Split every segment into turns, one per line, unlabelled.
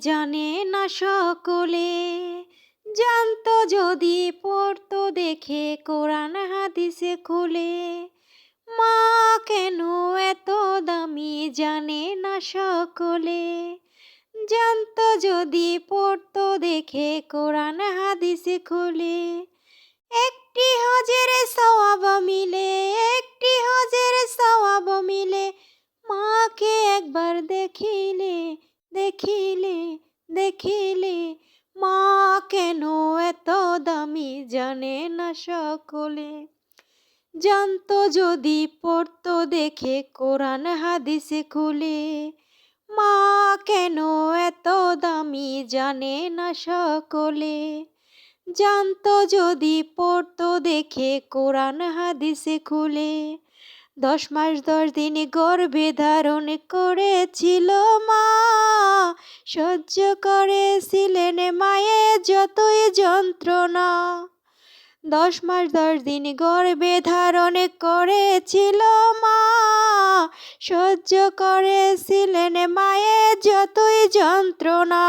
জানে না সকলে। জানতো যদি পড়তো দেখে, কোরআন হাদিসে খুলে। মা কেন এত দামি জানে না সকলে? জানতো যদি পড়তো দেখে, কোরআন হাদিসে খুলে। একটি হজের সওয়াব মিলে, একটি হজের সওয়াব সকলে। জানতো যদি পড়তো দেখে, কোরআন হাদিসে খুলে। মা কেন এত দামি জানে না সকলে। জানতো যদি পড়তো দেখে, কোরআন হাদিসে খুলে। দশ মাস দশ দিন গর্ভে ধারণ করেছিল মা। সহ্য করেছিলেন মায়ের যতই যন্ত্রণা। দশ মাস দশ দিন গর্ভে ধারণ করেছিল মা। সহ্য করেছিলেন মায়ের যতই যন্ত্রণা।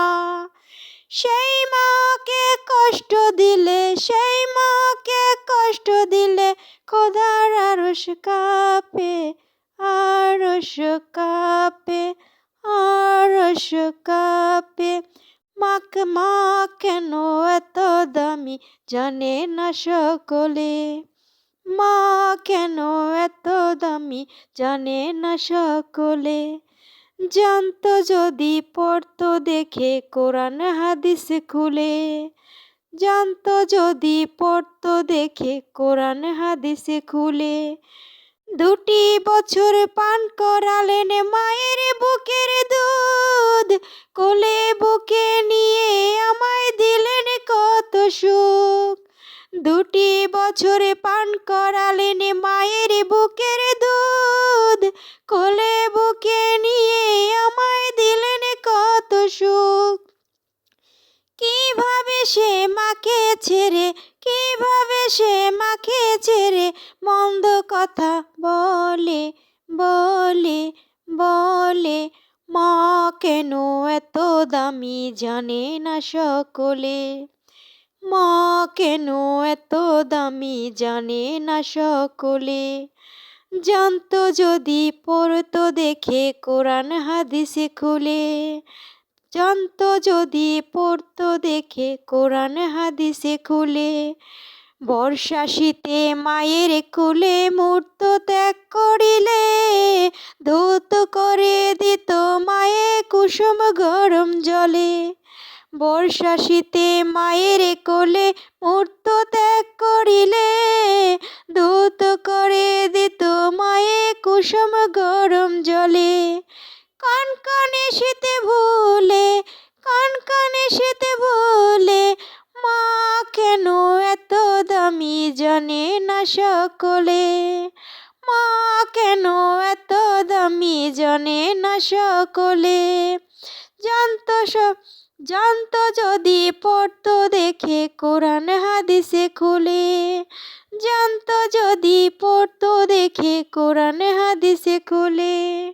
সেই মাকে কষ্ট দিলে, সেই মাকে কষ্ট দিলে খোদার আরস কাঁপে আরস কাঁপে আরস কাপে। মাক মা কেন দামি জানে না সকলে। মা কেন এত দামি জানে না সকলে? জানতো যদি পড়তো দেখে কোরআন হাদিস খুলে। জানতো যদি পড়তো দেখে কোরআন হাদিসে খুলে। দুটি বছর পান করালেন মায়ের বুকের দুধ। কোলে সুখ। দুটি বছরে পান করালেন মায়ের বুকের দুধ। কোলে বুকে নিয়ে আমায় দিলেন কত সুখ। কীভাবে সে মাকে ছেড়ে, কীভাবে সে মাকে ছেড়ে মন্দ কথা বলে বলে বলে, মা কেন এত দামি জানে না সকলে? মা কেন এত দামি জানে না সকলে? জানতো যদি পড়তো দেখে কোরআন হাদিসে খুলে। জানতো যদি পড়তো দেখে কোরআন হাদিসে খুলে। বর্ষা শীতে মায়ের কোলে মূর্ত ত্যাগ করিলে, ধৌত করে দিত মায়ে কুসুম গরম জলে। বর্ষা শীতে মায়ের কোলে মূর্ত ত্যাগ করিলে ধৌত করে দিত মায়ে কুসুম গরম জলে। কান কানে শীতে ভুলে, কান কানে শীতে ভুলে, মা কেন এত দামি জানে না সকলে? মা কেন এত দামি জানে না সকলে? জানতো সব জানতো যদি পড়তো দেখে কোরআন হাদিসে খুলে। জানতো যদি পড়তো দেখে কোরআন হাদিসে খুলে।